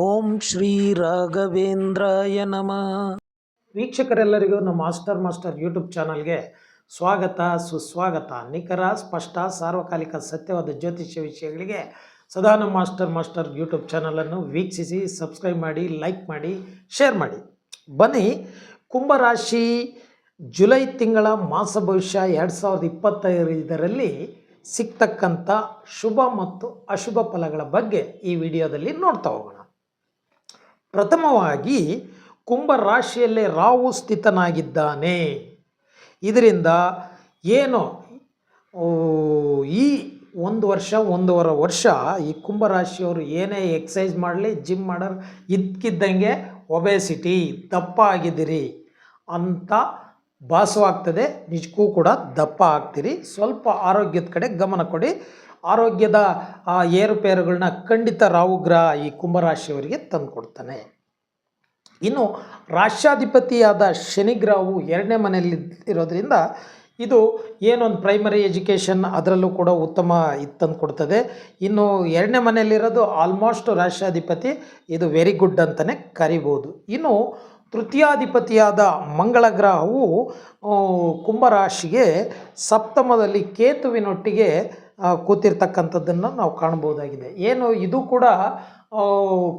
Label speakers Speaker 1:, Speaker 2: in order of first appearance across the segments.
Speaker 1: ಓಂ ಶ್ರೀ ರಾಘವೇಂದ್ರಾಯ ನಮಃ. ವೀಕ್ಷಕರೆಲ್ಲರಿಗೂ ನಮ್ಮ ಮಾಸ್ಟರ್ ಮಾಸ್ಟರ್ ಯೂಟ್ಯೂಬ್ ಚಾನಲ್ಗೆ ಸ್ವಾಗತ, ಸುಸ್ವಾಗತ. ನಿಖರ, ಸ್ಪಷ್ಟ, ಸಾರ್ವಕಾಲಿಕ, ಸತ್ಯವಾದ ಜ್ಯೋತಿಷ್ಯ ವಿಷಯಗಳಿಗೆ ಸದಾ ನಮ್ಮ ಮಾಸ್ಟರ್ ಮಾಸ್ಟರ್ ಯೂಟ್ಯೂಬ್ ಚಾನಲನ್ನು ವೀಕ್ಷಿಸಿ, ಸಬ್ಸ್ಕ್ರೈಬ್ ಮಾಡಿ, ಲೈಕ್ ಮಾಡಿ, ಶೇರ್ ಮಾಡಿ. ಬನ್ನಿ, ಕುಂಭರಾಶಿ ಜುಲೈ ತಿಂಗಳ ಮಾಸ ಭವಿಷ್ಯ ಎರಡು ಸಾವಿರದ ಇಪ್ಪತ್ತೈದರಲ್ಲಿ ಸಿಗ್ತಕ್ಕಂಥ ಶುಭ ಮತ್ತು ಅಶುಭ ಫಲಗಳ ಬಗ್ಗೆ ಈ ವಿಡಿಯೋದಲ್ಲಿ ನೋಡ್ತಾ ಹೋಗೋಣ. ಪ್ರಥಮವಾಗಿ ಕುಂಭ ರಾಶಿಯಲ್ಲೇ ರಾಹು ಸ್ಥಿತನಾಗಿದ್ದಾನೆ. ಇದರಿಂದ ಏನು? ಈ ಒಂದು ವರ್ಷ, ಒಂದೂವರೆ ವರ್ಷ ಈ ಕುಂಭರಾಶಿಯವರು ಏನೇ ಎಕ್ಸಸೈಸ್ ಮಾಡಲಿ, ಜಿಮ್ ಮಾಡೋರು ಇದ್ಕಿದ್ದಂಗೆ ಒಬೆಸಿಟಿ ದಪ್ಪ ಆಗಿದ್ದೀರಿ ಅಂತ ಭಾಸವಾಗ್ತದೆ. ನಿಜಕ್ಕೂ ಕೂಡ ದಪ್ಪ ಆಗ್ತೀರಿ. ಸ್ವಲ್ಪ ಆರೋಗ್ಯದ ಕಡೆ ಗಮನ ಕೊಡಿ. ಆರೋಗ್ಯದ ಆ ಏರುಪೇರುಗಳನ್ನ ಖಂಡಿತ ರಾಹುಗ್ರಹ ಈ ಕುಂಭರಾಶಿಯವರಿಗೆ ತಂದುಕೊಡ್ತಾನೆ. ಇನ್ನು ರಾಷ್ಟ್ರಾಧಿಪತಿಯಾದ ಶನಿಗ್ರಹವು ಎರಡನೇ ಮನೆಯಲ್ಲಿ ಇರೋದ್ರಿಂದ ಇದು ಏನೊಂದು ಪ್ರೈಮರಿ ಎಜುಕೇಷನ್ ಅದರಲ್ಲೂ ಕೂಡ ಉತ್ತಮ ಇದು ತಂದು ಕೊಡ್ತದೆ ಇನ್ನು ಎರಡನೇ ಮನೆಯಲ್ಲಿರೋದು ಆಲ್ಮೋಸ್ಟ್ ರಾಷ್ಟ್ರಾಧಿಪತಿ, ಇದು ವೆರಿ ಗುಡ್ ಅಂತಲೇ ಕರಿಬೋದು. ಇನ್ನು ತೃತೀಯಾಧಿಪತಿಯಾದ ಮಂಗಳ ಗ್ರಹವು ಕುಂಭರಾಶಿಗೆ ಸಪ್ತಮದಲ್ಲಿ ಕೇತುವಿನೊಟ್ಟಿಗೆ ಕೂತಿರ್ತಕ್ಕಂಥದ್ದನ್ನು ನಾವು ಕಾಣ್ಬೋದಾಗಿದೆ ಏನು ಇದು ಕೂಡ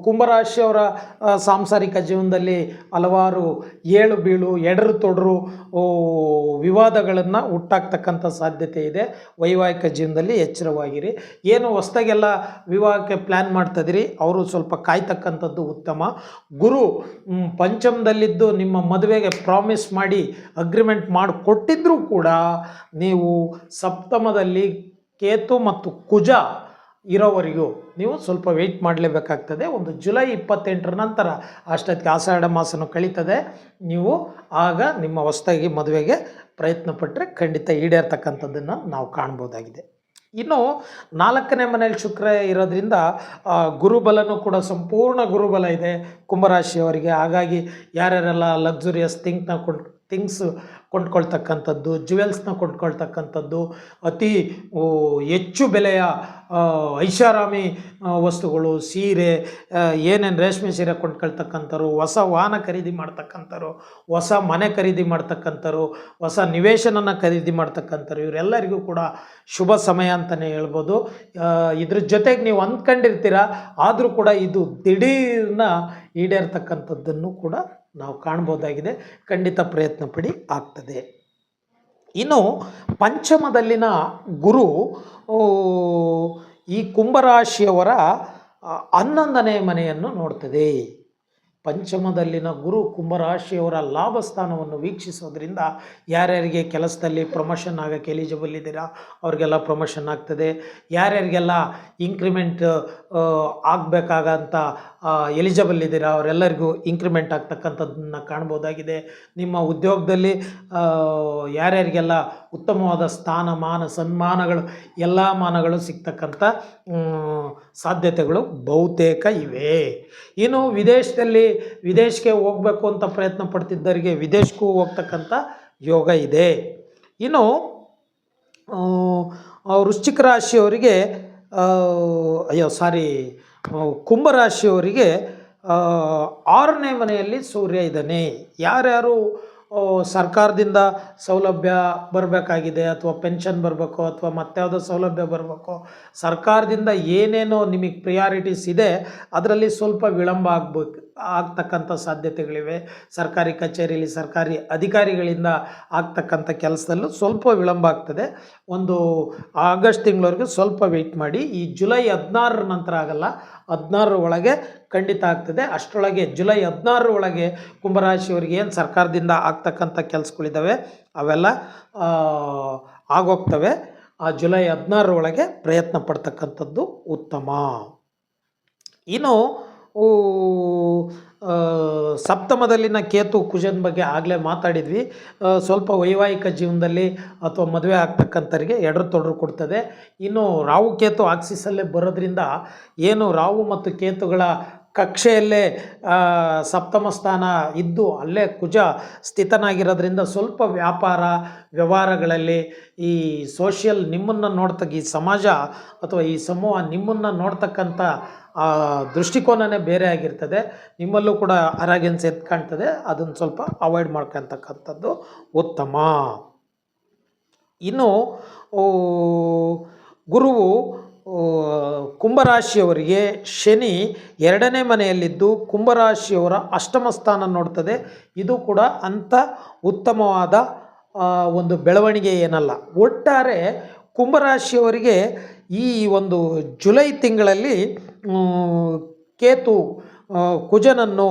Speaker 1: ಕುಂಭರಾಶಿಯವರ ಸಾಂಸಾರಿಕ ಜೀವನದಲ್ಲಿ ಹಲವಾರು ಏಳು ಬೀಳು, ಎಡರು ತೊಡರು ವಿವಾದಗಳನ್ನು ಹುಟ್ಟಾಕ್ತಕ್ಕಂಥ ಸಾಧ್ಯತೆ ಇದೆ. ವೈವಾಹಿಕ ಜೀವನದಲ್ಲಿ ಎಚ್ಚರವಾಗಿರಿ. ಏನು ಹೊಸ್ದಾಗೆಲ್ಲ ವಿವಾಹಕ್ಕೆ ಪ್ಲ್ಯಾನ್ ಮಾಡ್ತಾಯಿದ್ರಿ ಅವರು ಸ್ವಲ್ಪ ಕಾಯ್ತಕ್ಕಂಥದ್ದು ಉತ್ತಮ. ಗುರು ಪಂಚಮದಲ್ಲಿದ್ದು ನಿಮ್ಮ ಮದುವೆಗೆ ಪ್ರಾಮಿಸ್ ಮಾಡಿ ಅಗ್ರಿಮೆಂಟ್ ಮಾಡಿಕೊಟ್ಟಿದ್ರೂ ಕೂಡ, ನೀವು ಸಪ್ತಮದಲ್ಲಿ ಕೇತು ಮತ್ತು ಕುಜ ಇರೋವರೆಗೂ ನೀವು ಸ್ವಲ್ಪ ವೆಯ್ಟ್ ಮಾಡಲೇಬೇಕಾಗ್ತದೆ. ಒಂದು ಜುಲೈ ಇಪ್ಪತ್ತೆಂಟರ ನಂತರ ಅಷ್ಟೊತ್ತಿಗೆ ಆಷಾಢ ಮಾಸನೂ ಕಳೀತದೆ. ನೀವು ಆಗ ನಿಮ್ಮ ಹೊಸದಾಗಿ ಮದುವೆಗೆ ಪ್ರಯತ್ನ ಪಟ್ಟರೆ ಖಂಡಿತ ಈಡೇರ್ತಕ್ಕಂಥದ್ದನ್ನು ನಾವು ಕಾಣ್ಬೋದಾಗಿದೆ. ಇನ್ನು ನಾಲ್ಕನೇ ಮನೇಲಿ ಶುಕ್ರ ಇರೋದ್ರಿಂದ ಗುರುಬಲನೂ ಕೂಡ ಸಂಪೂರ್ಣ ಗುರುಬಲ ಇದೆ. ಕುಂಭರಾಶಿಯವರಿಗೆ. ಹಾಗಾಗಿ ಯಾರ್ಯಾರೆಲ್ಲ ಲಕ್ಸುರಿಯಸ್ ಥಿಂಕ್ನ ಕೊಂಡು ಥಿಂಗ್ಸ್ ಕೊಂಡ್ಕೊಳ್ತಕ್ಕಂಥದ್ದು ಜುವೆಲ್ಸ್ನ ಕೊಂಡ್ಕೊಳ್ತಕ್ಕಂಥದ್ದು, ಅತಿ ಹೆಚ್ಚು ಬೆಲೆಯ ಐಷಾರಾಮಿ ವಸ್ತುಗಳು, ಸೀರೆ ಏನೇನು ರೇಷ್ಮೆ ಸೀರೆ ಕೊಂಡ್ಕೊಳ್ತಕ್ಕಂಥವ್ರು ಹೊಸ ವಾಹನ ಖರೀದಿ ಮಾಡ್ತಕ್ಕಂಥವ್ರು ಹೊಸ ಮನೆ ಖರೀದಿ ಮಾಡ್ತಕ್ಕಂಥವ್ರು ಹೊಸ ನಿವೇಶನನ ಖರೀದಿ ಮಾಡ್ತಕ್ಕಂಥವ್ರು ಇವರೆಲ್ಲರಿಗೂ ಕೂಡ ಶುಭ ಸಮಯ ಅಂತಲೇ ಹೇಳ್ಬೋದು. ಇದ್ರ ಜೊತೆಗೆ ನೀವು ಅಂದ್ಕೊಂಡಿರ್ತೀರ, ಆದರೂ ಕೂಡ ಇದು ದಿಢೀರ್ನ ಈಡೇರ್ತಕ್ಕಂಥದ್ದನ್ನು ಕೂಡ ನಾವು ಕಾಣ್ಬೋದಾಗಿದೆ. ಖಂಡಿತ ಪ್ರಯತ್ನ ಪಡಿ ಆಗ್ತದೆ. ಇನ್ನು ಪಂಚಮದಲ್ಲಿನ ಗುರು ಈ ಕುಂಭರಾಶಿಯವರ ಹನ್ನೊಂದನೇ ಮನೆಯನ್ನು ನೋಡ್ತದೆ. ಪಂಚಮದಲ್ಲಿನ ಗುರು ಕುಂಭರಾಶಿಯವರ ಲಾಭ ಸ್ಥಾನವನ್ನು ವೀಕ್ಷಿಸೋದ್ರಿಂದ ಯಾರ್ಯಾರಿಗೆ ಕೆಲಸದಲ್ಲಿ ಪ್ರಮೋಷನ್ ಆಗೋಕ್ಕೆ ಎಲಿಜಿಬಲ್ ಇದ್ದೀರಾ, ಅವ್ರಿಗೆಲ್ಲ ಪ್ರಮೋಷನ್ ಆಗ್ತದೆ. ಯಾರ್ಯಾರಿಗೆಲ್ಲ ಇಂಕ್ರಿಮೆಂಟ್ ಆಗಬೇಕಾಗಂತ ಎಲಿಜಿಬಲ್ ಇದ್ದೀರಾ? ಅವರೆಲ್ಲರಿಗೂ ಇಂಕ್ರಿಮೆಂಟ್ ಆಗ್ತಕ್ಕಂಥದ್ದನ್ನ ಕಾಣ್ಬೋದಾಗಿದೆ. ನಿಮ್ಮ ಉದ್ಯೋಗದಲ್ಲಿ ಯಾರ್ಯಾರಿಗೆಲ್ಲ ಉತ್ತಮವಾದ ಸ್ಥಾನಮಾನ ಸನ್ಮಾನಗಳು, ಎಲ್ಲ ಮಾನಗಳು ಸಿಗ್ತಕ್ಕಂಥ ಸಾಧ್ಯತೆಗಳು ಬಹುತೇಕ ಇವೆ. ಇನ್ನು ವಿದೇಶದಲ್ಲಿ, ವಿದೇಶಕ್ಕೆ ಹೋಗಬೇಕು ಅಂತ ಪ್ರಯತ್ನ ಪಡ್ತಿದ್ದವರಿಗೆ ವಿದೇಶಕ್ಕೂ ಹೋಗ್ತಕ್ಕಂಥ ಯೋಗ ಇದೆ. ಇನ್ನು ವೃಶ್ಚಿಕ ರಾಶಿಯವರಿಗೆ ಅಯ್ಯೋ, ಸಾರಿ. ಕುಂಭರಾಶಿಯವರಿಗೆ ಆರನೇ ಮನೆಯಲ್ಲಿ ಸೂರ್ಯ ಇದ್ದಾನೆ. ಯಾರ್ಯಾರು ಸರ್ಕಾರದಿಂದ ಸೌಲಭ್ಯ ಬರಬೇಕಾಗಿದೆ ಅಥವಾ ಪೆನ್ಷನ್ ಬರಬೇಕು ಅಥವಾ ಮತ್ತ್ಯಾವುದೋ ಸೌಲಭ್ಯ ಬರಬೇಕು, ಸರ್ಕಾರದಿಂದ ಏನೇನೋ ನಿಮಗೆ ಪ್ರಿಯಾರಿಟೀಸ್ ಇದೆ, ಅದರಲ್ಲಿ ಸ್ವಲ್ಪ ವಿಳಂಬ ಆಗ್ಬೇಕು. ಆಗ್ತಕ್ಕಂಥ ಸಾಧ್ಯತೆಗಳಿವೆ. ಸರ್ಕಾರಿ ಕಚೇರಿಯಲ್ಲಿ ಸರ್ಕಾರಿ ಅಧಿಕಾರಿಗಳಿಂದ ಆಗ್ತಕ್ಕಂಥ ಕೆಲಸದಲ್ಲೂ ಸ್ವಲ್ಪ ವಿಳಂಬ ಆಗ್ತದೆ. ಒಂದು ಆಗಸ್ಟ್ ತಿಂಗಳವರೆಗೂ ಸ್ವಲ್ಪ ವೆಯ್ಟ್ ಮಾಡಿ. ಈ ಜುಲೈ ಹದಿನಾರರ ನಂತರ ಆಗಲ್ಲ, ಹದಿನಾರರ ಒಳಗೆ ಖಂಡಿತ ಆಗ್ತದೆ. ಅಷ್ಟರೊಳಗೆ ಜುಲೈ ಹದಿನಾರರ ಒಳಗೆ ಕುಂಭರಾಶಿಯವರಿಗೆ ಏನು ಸರ್ಕಾರದಿಂದ ಆಗ್ತಕ್ಕಂಥ ಕೆಲಸಗಳಿದ್ದಾವೆ ಅವೆಲ್ಲ ಆಗೋಗ್ತವೆ. ಆ ಜುಲೈ ಹದಿನಾರರೊಳಗೆ ಪ್ರಯತ್ನ ಪಡ್ತಕ್ಕಂಥದ್ದು ಉತ್ತಮ. ಇನ್ನು ಆ, ಸಪ್ತಮದಲ್ಲಿನ ಕೇತು ಕುಜನ್ ಬಗ್ಗೆ ಆಗಲೇ ಮಾತಾಡಿದ್ವಿ. ಸ್ವಲ್ಪ ವೈವಾಹಿಕ ಜೀವನದಲ್ಲಿ ಅಥವಾ ಮದುವೆ ಆಗ್ತಕ್ಕಂಥವ್ರಿಗೆ ಎಡರು ತೊಡರು ಕೊಡ್ತದೆ. ಇನ್ನು ರಾಹು ಕೇತು ಆಕ್ಸಿಸಲ್ಲೇ ಬರೋದ್ರಿಂದ ಏನು ರಾಹು ಮತ್ತು ಕೇತುಗಳ ಕಕ್ಷೆಯಲ್ಲೇ ಸಪ್ತಮ ಸ್ಥಾನ ಇದ್ದು ಅಲ್ಲೇ ಕುಜ ಸ್ಥಿತನಾಗಿರೋದ್ರಿಂದ ಸ್ವಲ್ಪ ವ್ಯಾಪಾರ ವ್ಯವಹಾರಗಳಲ್ಲಿ ಈ ಸೋಷಿಯಲ್ ನಿಮ್ಮನ್ನು ನೋಡ್ತಕ್ಕ, ಈ ಸಮಾಜ ಅಥವಾ ಈ ಸಮೂಹ ನಿಮ್ಮನ್ನು ನೋಡ್ತಕ್ಕಂಥ, ಆ, ದೃಷ್ಟಿಕೋನನೇ ಬೇರೆ ಆಗಿರ್ತದೆ. ನಿಮ್ಮಲ್ಲೂ ಕೂಡ ಅರಾಗೆನ್ಸ್ ಎದ್ದು ಕಾಣ್ತದೆ. ಅದನ್ನು ಸ್ವಲ್ಪ ಅವಾಯ್ಡ್ ಮಾಡ್ಕೊತಕ್ಕಂಥದ್ದು ಉತ್ತಮ. ಇನ್ನು ಗುರುವು ಕುಂಭರಾಶಿಯವರಿಗೆ ಶನಿ ಎರಡನೇ ಮನೆಯಲ್ಲಿದ್ದು ಕುಂಭರಾಶಿಯವರ ಅಷ್ಟಮ ಸ್ಥಾನ ನೋಡ್ತದೆ. ಇದು ಕೂಡ ಅಂಥ ಉತ್ತಮವಾದ ಒಂದು ಬೆಳವಣಿಗೆ ಏನಲ್ಲ. ಒಟ್ಟಾರೆ ಕುಂಭರಾಶಿಯವರಿಗೆ ಈ ಒಂದು ಜುಲೈ ತಿಂಗಳಲ್ಲಿ ಕೇತು ಕುಜನನ್ನು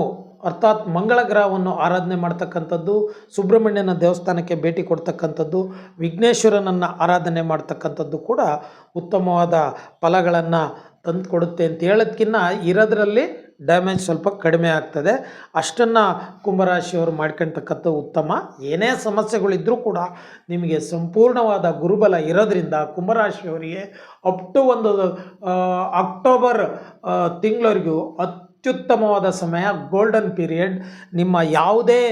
Speaker 1: ಅರ್ಥಾತ್ ಮಂಗಳ ಗ್ರಹವನ್ನು ಆರಾಧನೆ ಮಾಡ್ತಕ್ಕಂಥದ್ದು, ಸುಬ್ರಹ್ಮಣ್ಯನ ದೇವಸ್ಥಾನಕ್ಕೆ ಭೇಟಿ ಕೊಡ್ತಕ್ಕಂಥದ್ದು ವಿಘ್ನೇಶ್ವರನನ್ನು ಆರಾಧನೆ ಮಾಡ್ತಕ್ಕಂಥದ್ದು ಕೂಡ ಉತ್ತಮವಾದ ಫಲಗಳನ್ನು ತಂದು ಕೊಡುತ್ತೆ ಅಂತ ಹೇಳೋದಕ್ಕಿಂತ ಇರೋದ್ರಲ್ಲಿ ಡ್ಯಾಮೇಜ್ ಸ್ವಲ್ಪ ಕಡಿಮೆ ಆಗ್ತದೆ. ಅಷ್ಟನ್ನು ಕುಂಭರಾಶಿಯವರು ಮಾಡ್ಕೊಳ್ತಕ್ಕಂಥ ಉತ್ತಮ. ಏನೇ ಸಮಸ್ಯೆಗಳಿದ್ದರೂ ಕೂಡ ನಿಮಗೆ ಸಂಪೂರ್ಣವಾದ ಗುರುಬಲ ಇರೋದ್ರಿಂದ ಕುಂಭರಾಶಿಯವರಿಗೆ ಅಪ್ ಟು ಒಂದು ಅಕ್ಟೋಬರ್ ತಿಂಗಳವರೆಗೂ ಅತ್ಯುತ್ತಮವಾದ ಸಮಯ ಗೋಲ್ಡನ್ ಪೀರಿಯಡ್ ನಿಮ್ಮ ಯಾವುದೇ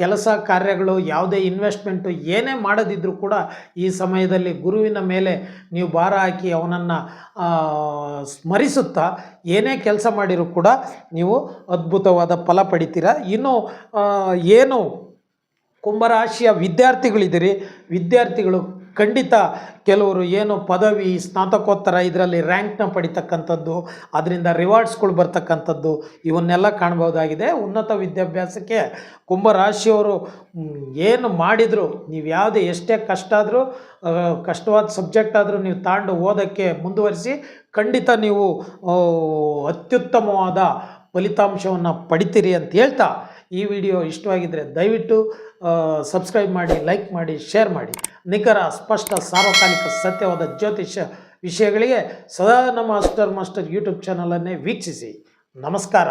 Speaker 1: ಕೆಲಸ ಕಾರ್ಯಗಳು, ಯಾವುದೇ ಇನ್ವೆಸ್ಟ್ಮೆಂಟು ಏನೇ ಮಾಡದಿದ್ದರೂ ಕೂಡ ಈ ಸಮಯದಲ್ಲಿ ಗುರುವಿನ ಮೇಲೆ ನೀವು ಭಾರ ಹಾಕಿ ಅವನನ್ನು ಸ್ಮರಿಸುತ್ತಾ ಏನೇ ಕೆಲಸ ಮಾಡಿರೂ ಕೂಡ ನೀವು ಅದ್ಭುತವಾದ ಫಲ ಪಡಿತೀರ. ಇನ್ನು ಏನು ಕುಂಭರಾಶಿಯ ವಿದ್ಯಾರ್ಥಿಗಳಿದ್ದೀರಿ, ವಿದ್ಯಾರ್ಥಿಗಳು ಖಂಡಿತ ಕೆಲವರು ಏನು ಪದವಿ, ಸ್ನಾತಕೋತ್ತರ ಇದರಲ್ಲಿ ರ್ಯಾಂಕ್ನ ಪಡಿತಕ್ಕಂಥದ್ದು, ಅದರಿಂದ ರಿವಾರ್ಡ್ಸ್ಗಳು ಬರ್ತಕ್ಕಂಥದ್ದು, ಇವನ್ನೆಲ್ಲ ಕಾಣ್ಬೋದಾಗಿದೆ ಉನ್ನತ ವಿದ್ಯಾಭ್ಯಾಸಕ್ಕೆ ಕುಂಭರಾಶಿಯವರು ಏನು ಮಾಡಿದರೂ, ನೀವು ಯಾವುದೇ ಎಷ್ಟೇ ಕಷ್ಟ ಆದರೂ ಕಷ್ಟವಾದ ಸಬ್ಜೆಕ್ಟ್ ಆದರೂ ನೀವು ತಾಂಡು ಓದೋಕ್ಕೆ ಮುಂದುವರಿಸಿ, ಖಂಡಿತ ನೀವು ಅತ್ಯುತ್ತಮವಾದ ಫಲಿತಾಂಶವನ್ನು ಪಡಿತೀರಿ ಅಂತ ಹೇಳ್ತಾ ಈ ವಿಡಿಯೋ ಇಷ್ಟವಾಗಿದ್ದರೆ ದಯವಿಟ್ಟು ಸಬ್ಸ್ಕ್ರೈಬ್ ಮಾಡಿ ಲೈಕ್ ಮಾಡಿ ಶೇರ್ ಮಾಡಿ. ನಿಖರ, ಸ್ಪಷ್ಟ, ಸಾರ್ವಕಾಲಿಕ, ಸತ್ಯವಾದ ಜ್ಯೋತಿಷ್ಯ ವಿಷಯಗಳಿಗೆ ಸದಾ ನಮ್ಮ ಅಸ್ಟರ್ ಮಾಸ್ಟರ್ ಯೂಟ್ಯೂಬ್ ಚಾನಲನ್ನೇ ವೀಕ್ಷಿಸಿ. ನಮಸ್ಕಾರ.